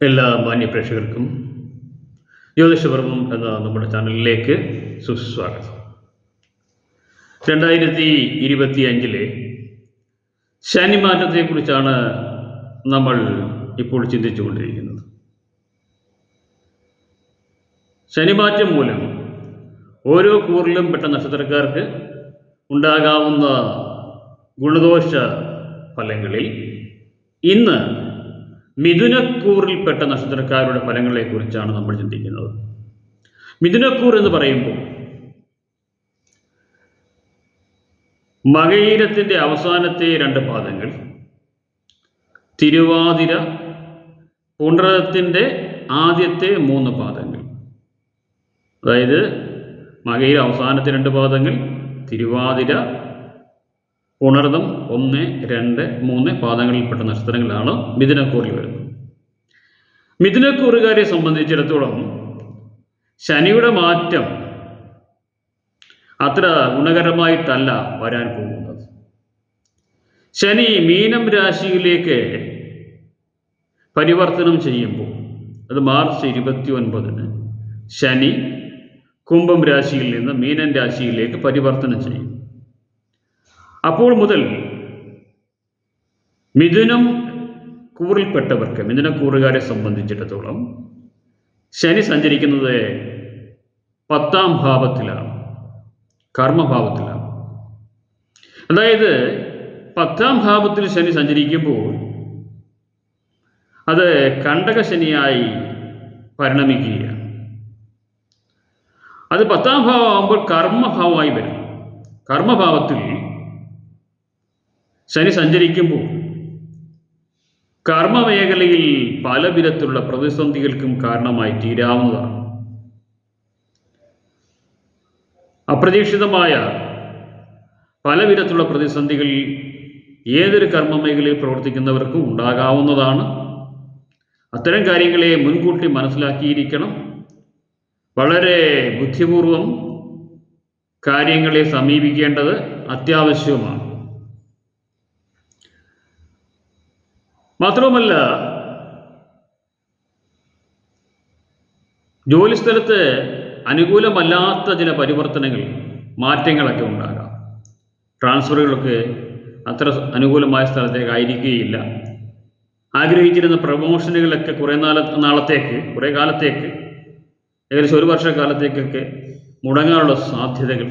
എല്ലാ മാന്യ പ്രേക്ഷകർക്കും ജ്യോതിഷപർവം എന്ന നമ്മുടെ ചാനലിലേക്ക് സുസ്വാഗതം. രണ്ടായിരത്തി ഇരുപത്തി അഞ്ചിലെ ശനിമാറ്റത്തെക്കുറിച്ചാണ് നമ്മൾ ഇപ്പോൾ ചിന്തിച്ചുകൊണ്ടിരിക്കുന്നത്. ശനിമാറ്റം മൂലം ഓരോ കൂറിലും പെട്ട നക്ഷത്രക്കാർക്ക് ഉണ്ടാകാവുന്ന ഗുണദോഷ ഫലങ്ങളിൽ ഇന്ന് മിഥുനക്കൂറിൽപ്പെട്ട നക്ഷത്രക്കാരുടെ ഫലങ്ങളെക്കുറിച്ചാണ് നമ്മൾ ചിന്തിക്കുന്നത്. മിഥുനക്കൂർ എന്ന് പറയുമ്പോൾ മകയിരത്തിന്റെ അവസാനത്തെ രണ്ട് പാദങ്ങൾ തിരുവാതിര പുണരത്തിന്റെ ആദ്യത്തെ മൂന്ന് പാദങ്ങൾ. അതായത് മകയിര അവസാനത്തെ രണ്ട് പാദങ്ങൾ തിരുവാതിര ഉണർദം ഒന്ന് രണ്ട് മൂന്ന് പാദങ്ങളിൽപ്പെട്ട നക്ഷത്രങ്ങളാണ് മിഥുനക്കൂറിൽ വരുന്നത്. മിഥുനക്കൂറുകാരെ സംബന്ധിച്ചിടത്തോളം ശനിയുടെ മാറ്റം അത്ര ഗുണകരമായിട്ടല്ല വരാൻ പോകുന്നത്. ശനി മീനം രാശിയിലേക്ക് പരിവർത്തനം ചെയ്യുമ്പോൾ അത് മാർച്ച് ഇരുപത്തി ഒൻപതിന് ശനി കുംഭം രാശിയിൽ നിന്ന് മീനൻ രാശിയിലേക്ക് പരിവർത്തനം ചെയ്യും. അപ്പോൾ മുതൽ മിഥുനം കൂറിൽപ്പെട്ടവർക്ക് മിഥുനക്കൂറുകാരെ സംബന്ധിച്ചിടത്തോളം ശനി സഞ്ചരിക്കുന്നത് പത്താം ഭാവത്തിലാണ് കർമ്മഭാവത്തിലാണ്. അതായത് പത്താം ഭാവത്തിൽ ശനി സഞ്ചരിക്കുമ്പോൾ അത് കണ്ടക ശനിയായി പരിണമിക്കുകയാണ്. അത് പത്താം ഭാവമാകുമ്പോൾ കർമ്മഭാവമായി വരും. കർമ്മഭാവത്തിൽ ശനി സഞ്ചരിക്കുമ്പോൾ കർമ്മമേഖലയിൽ പല വിധത്തിലുള്ള പ്രതിസന്ധികൾക്കും കാരണമായി തീരാവുന്നതാണ്. അപ്രതീക്ഷിതമായ പല വിധത്തിലുള്ള പ്രതിസന്ധികൾ ഏതൊരു കർമ്മമേഖലയിൽ പ്രവർത്തിക്കുന്നവർക്കും ഉണ്ടാകാവുന്നതാണ്. അത്തരം കാര്യങ്ങളെ മുൻകൂട്ടി മനസ്സിലാക്കിയിരിക്കണം. വളരെ ബുദ്ധിപൂർവം കാര്യങ്ങളെ സമീപിക്കേണ്ടത് അത്യാവശ്യവുമാണ് മാത്രവുമല്ല ജോലിസ്ഥലത്ത് അനുകൂലമല്ലാത്ത ചില പരിവർത്തനങ്ങൾ മാറ്റങ്ങളൊക്കെ ഉണ്ടാകാം. ട്രാൻസ്ഫറുകളൊക്കെ അത്ര അനുകൂലമായ സ്ഥലത്തേക്ക് ആയിരിക്കുകയില്ല ആഗ്രഹിച്ചിരുന്ന പ്രമോഷനുകളൊക്കെ കുറേ നാള നാളത്തേക്ക് കുറേ കാലത്തേക്ക് ഏകദേശം ഒരു വർഷ കാലത്തേക്കൊക്കെ മുടങ്ങാനുള്ള സാധ്യതകൾ.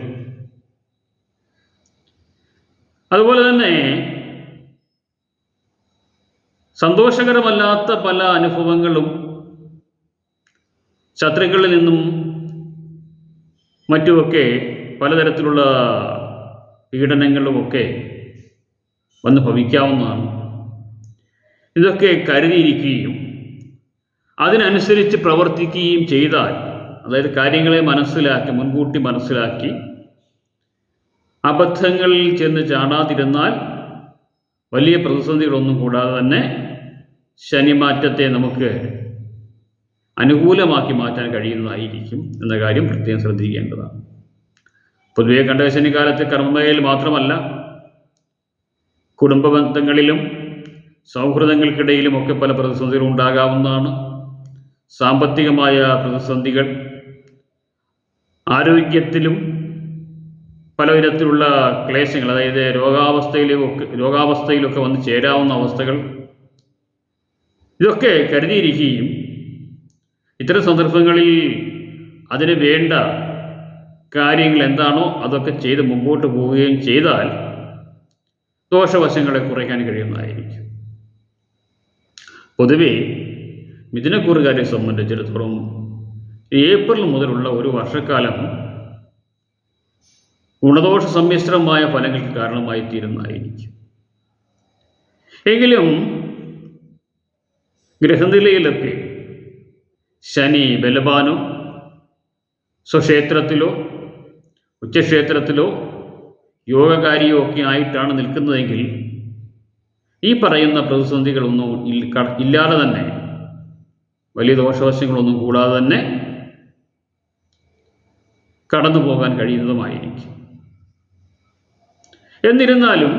അതുപോലെ തന്നെ സന്തോഷകരമല്ലാത്ത പല അനുഭവങ്ങളും ശത്രുക്കളിൽ നിന്നും മറ്റുമൊക്കെ പലതരത്തിലുള്ള പീഡനങ്ങളുമൊക്കെ വന്ന് ഭവിക്കാവുന്നതാണ്. ഇതൊക്കെ കരുതിയിരിക്കുകയും അതിനനുസരിച്ച് പ്രവർത്തിക്കുകയും ചെയ്താൽ അതായത് കാര്യങ്ങളെ മനസ്സിലാക്കി മുൻകൂട്ടി മനസ്സിലാക്കി അബദ്ധങ്ങളിൽ ചെന്ന് ചാടാതിരുന്നാൽ വലിയ പ്രതിസന്ധികളൊന്നും കൂടാതെ തന്നെ ശനിമാറ്റത്തെ നമുക്ക് അനുകൂലമാക്കി മാറ്റാൻ കഴിയുന്നതായിരിക്കും എന്ന കാര്യം പ്രത്യേകം ശ്രദ്ധിക്കേണ്ടതാണ്. പൊതുവെ കണ്ടകശനി കാലത്ത് കർമ്മയിൽ മാത്രമല്ല കുടുംബ ബന്ധങ്ങളിലും സൗഹൃദങ്ങൾക്കിടയിലും ഒക്കെ പല പ്രതിസന്ധികളും ഉണ്ടാകാവുന്നതാണ്. സാമ്പത്തികമായ പ്രതിസന്ധികൾ ആരോഗ്യത്തിലും പല വിധത്തിലുള്ള ക്ലേശങ്ങൾ അതായത് രോഗാവസ്ഥയിലൊക്കെ രോഗാവസ്ഥയിലൊക്കെ വന്ന് ചേരാവുന്ന അവസ്ഥകൾ ഇതൊക്കെ കരുതിയിരിക്കുകയും ഇത്തരം സന്ദർഭങ്ങളിൽ അതിന് വേണ്ട കാര്യങ്ങൾ എന്താണോ അതൊക്കെ ചെയ്ത് മുമ്പോട്ട് പോവുകയും ചെയ്താൽ ദോഷവശങ്ങളെ കുറയ്ക്കാൻ കഴിയുന്നതായിരിക്കും. പൊതുവെ മിഥുനക്കൂറുകാരെ സംബന്ധിച്ചിടത്തോളം ഏപ്രിൽ മുതലുള്ള ഒരു വർഷക്കാലം ഗുണദോഷ സമ്മിശ്രമായ ഫലങ്ങൾക്ക് കാരണമായി തീരുന്നതായിരിക്കും എങ്കിലും ഗ്രഹനിലയിലൊക്കെ ശനി ബലവാനോ സ്വക്ഷേത്രത്തിലോ ഉച്ചക്ഷേത്രത്തിലോ യോഗകാരിയോ ഒക്കെ ആയിട്ടാണ് നിൽക്കുന്നതെങ്കിൽ ഈ പറയുന്ന പ്രതിസന്ധികളൊന്നും ഇല്ലാതെ തന്നെ വലിയ ദോഷവശങ്ങളൊന്നും കൂടാതെ തന്നെ കടന്നു പോകാൻ കഴിയുന്നതുമായിരിക്കും. എന്നിരുന്നാലും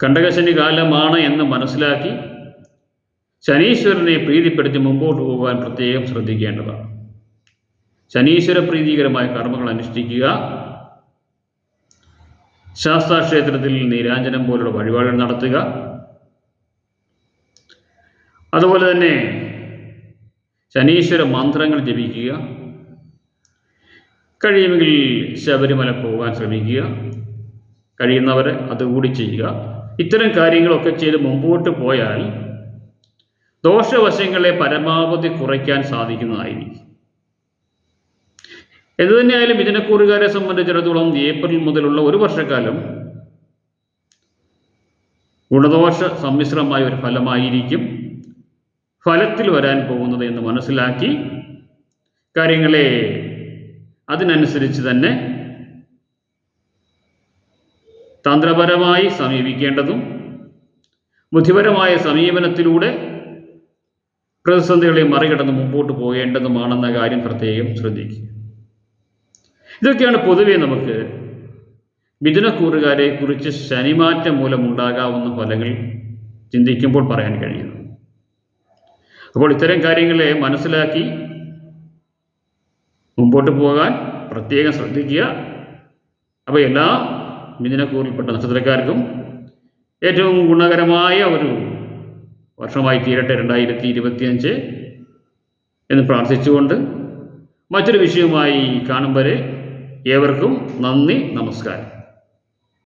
കണ്ടകശനി കാലമാണ് എന്ന് മനസ്സിലാക്കി ശനീശ്വരനെ പ്രീതിപ്പെടുത്തി മുമ്പോട്ട് പോകാൻ പ്രത്യേകം ശ്രദ്ധിക്കേണ്ടതാണ്. ശനീശ്വര പ്രീതികരമായ കർമ്മങ്ങൾ അനുഷ്ഠിക്കുക. ശാസ്താക്ഷേത്രത്തിൽ നീരാഞ്ജനം പോലുള്ള വഴിപാടുകൾ നടത്തുക. അതുപോലെ തന്നെ ശനീശ്വര മന്ത്രങ്ങൾ ജപിക്കുക. കഴിയുമെങ്കിൽ ശബരിമല പോകാൻ ശ്രമിക്കുക. കഴിയുന്നവർ അതുകൂടി ചെയ്യുക. ഇത്തരം കാര്യങ്ങളൊക്കെ ചെയ്ത് മുമ്പോട്ട് പോയാൽ ദോഷവശങ്ങളെ പരമാവധി കുറയ്ക്കാൻ സാധിക്കുന്നതായിരിക്കും. എന്തു തന്നെയായാലും ഇതിനെക്കൂറുകാരെ സംബന്ധിച്ചിടത്തോളം ഏപ്രിൽ മുതലുള്ള ഒരു വർഷക്കാലം ഗുണദോഷ സമ്മിശ്രമായ ഒരു ഫലമായിരിക്കും ഫലത്തിൽ വരാൻ പോകുന്നത് എന്ന് മനസ്സിലാക്കി കാര്യങ്ങളെ അതിനനുസരിച്ച് തന്നെ തന്ത്രപരമായി സമീപിക്കേണ്ടതും ബുദ്ധിപരമായ സമീപനത്തിലൂടെ പ്രതിസന്ധികളെ മറികടന്ന് മുമ്പോട്ട് പോകേണ്ടതുമാണെന്ന കാര്യം പ്രത്യേകം ശ്രദ്ധിക്കുക. ഇതൊക്കെയാണ് പൊതുവെ നമുക്ക് മിഥുനക്കൂറുകാരെ കുറിച്ച് ശനിമാറ്റം മൂലമുണ്ടാകാവുന്ന ഫലങ്ങൾ ചിന്തിക്കുമ്പോൾ പറയാൻ കഴിയുന്നു അപ്പോൾ ഇത്തരം കാര്യങ്ങളെ മനസ്സിലാക്കി മുമ്പോട്ട് പോകാൻ പ്രത്യേകം ശ്രദ്ധിക്കുക. അപ്പോൾ എല്ലാ മിഥുനക്കൂറിൽപ്പെട്ട നക്ഷത്രക്കാർക്കും ഏറ്റവും ഗുണകരമായ ഒരു വർഷമായി തീരട്ടെ രണ്ടായിരത്തി ഇരുപത്തിയഞ്ച് എന്ന് പ്രാർത്ഥിച്ചുകൊണ്ട് മറ്റൊരു വിഷയവുമായി കാണും വരെ ഏവർക്കും നന്ദി നമസ്കാരം.